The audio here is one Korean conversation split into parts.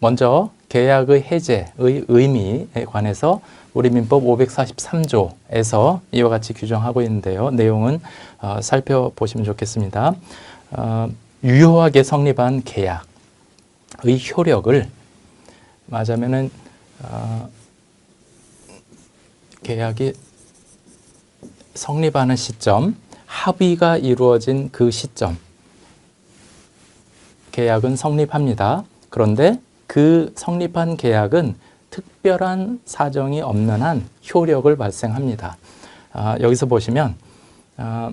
먼저 계약의 해제의 의미에 관해서 우리 민법 543조에서 이와 같이 규정하고 있는데요. 내용은 어, 살펴보시면 좋겠습니다. 어, 유효하게 성립한 계약의 효력을 말하자면은 어, 계약이 성립하는 시점, 합의가 이루어진 그 시점, 계약은 성립합니다. 그런데 그 성립한 계약은 특별한 사정이 없는 한 효력을 발생합니다. 아, 여기서 보시면 아,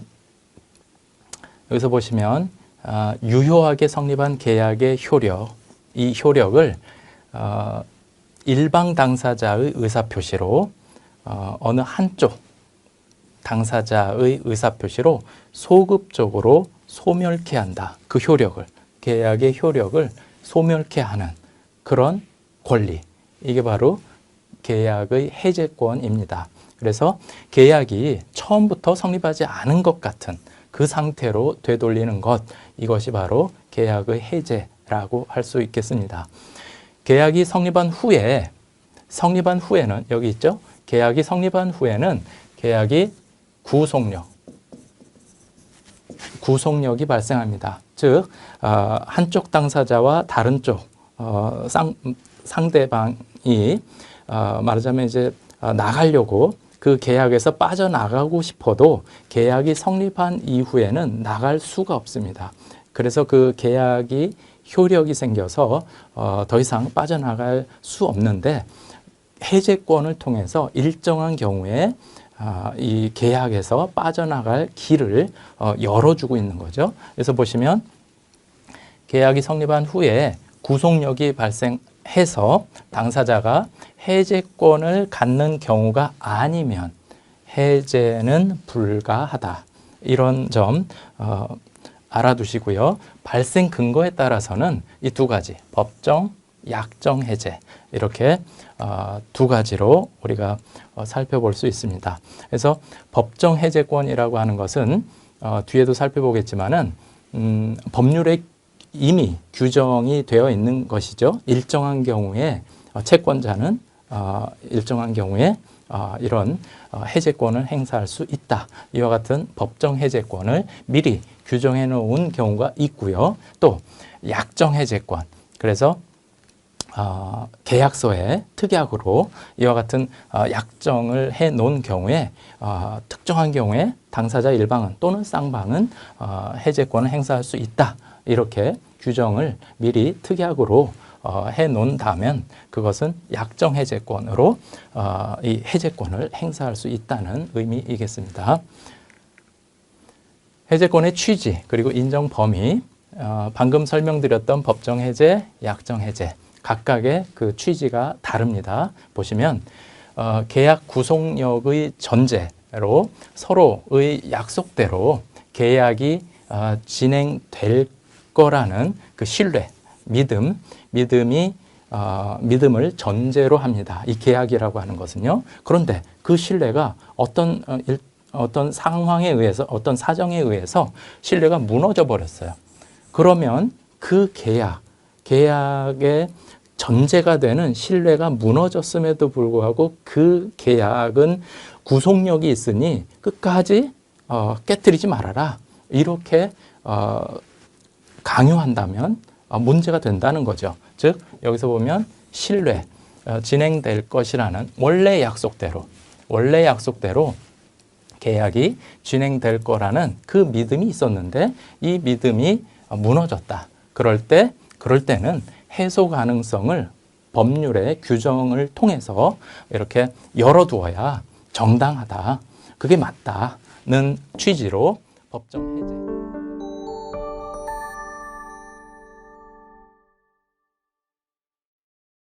여기서 보시면 아, 유효하게 성립한 계약의 효력, 이 효력을 어, 일방 당사자의 의사 표시로 어, 어느 한쪽 당사자의 의사 표시로 소급적으로 소멸케 한다. 그 효력을 계약의 효력을 소멸케 하는 그런 권리. 이게 바로 계약의 해제권입니다. 그래서 계약이 처음부터 성립하지 않은 것 같은 그 상태로 되돌리는 것 이것이 바로 계약의 해제라고 할 수 있겠습니다. 계약이 성립한 후에 성립한 후에는 여기 있죠. 계약이 성립한 후에는 계약이 구속력 구속력이 발생합니다. 즉 어, 한쪽 당사자와 다른 쪽 어, 상, 상대방이 어, 말하자면 이제 어, 나가려고 그 계약에서 빠져나가고 싶어도 계약이 성립한 이후에는 나갈 수가 없습니다. 그래서 그 계약이 효력이 생겨서 어, 더 이상 빠져나갈 수 없는데 해제권을 통해서 일정한 경우에 아, 이 계약에서 빠져나갈 길을 어, 열어주고 있는 거죠. 그래서 보시면 계약이 성립한 후에 구속력이 발생해서 당사자가 해제권을 갖는 경우가 아니면 해제는 불가하다. 이런 점 어, 알아두시고요. 발생 근거에 따라서는 이 두 가지 법정, 약정 해제 이렇게 어, 두 가지로 우리가 어, 살펴볼 수 있습니다. 그래서 법정 해제권이라고 하는 것은 어, 뒤에도 살펴보겠지만은 음, 법률에 이미 규정이 되어 있는 것이죠. 일정한 경우에 어, 채권자는 어, 일정한 경우에 어, 이런 어, 해제권을 행사할 수 있다. 이와 같은 법정 해제권을 미리 규정해 놓은 경우가 있고요. 또 약정 해제권. 그래서 어, 계약서에 특약으로 이와 같은 어, 약정을 해 놓은 경우에 어, 특정한 경우에 당사자 일방은 또는 쌍방은 어, 해제권을 행사할 수 있다. 이렇게 규정을 미리 특약으로 어, 해 놓는다면 그것은 약정 해제권으로 어, 이 해제권을 행사할 수 있다는 의미이겠습니다. 해제권의 취지 그리고 인정 범위 어, 방금 설명드렸던 법정 해제, 약정 해제 각각의 그 취지가 다릅니다. 보시면 어, 계약 구속력의 전제로 서로의 약속대로 계약이 어, 진행될 거라는 그 신뢰, 믿음, 믿음이 어, 믿음을 전제로 합니다. 이 계약이라고 하는 것은요. 그런데 그 신뢰가 어떤 어, 일, 어떤 상황에 의해서 어떤 사정에 의해서 신뢰가 무너져 버렸어요. 그러면 그 계약, 계약의 전제가 되는 신뢰가 무너졌음에도 불구하고 그 계약은 구속력이 있으니 끝까지 어, 깨뜨리지 말아라. 이렇게 어, 강요한다면 어, 문제가 된다는 거죠. 즉 여기서 보면 신뢰 어, 진행될 것이라는 원래 약속대로 원래 약속대로 계약이 진행될 거라는 그 믿음이 있었는데 이 믿음이 무너졌다. 그럴 때 그럴 때는 해소 가능성을 법률의 규정을 통해서 이렇게 열어두어야 정당하다. 그게 맞다는 취지로 법정 해제.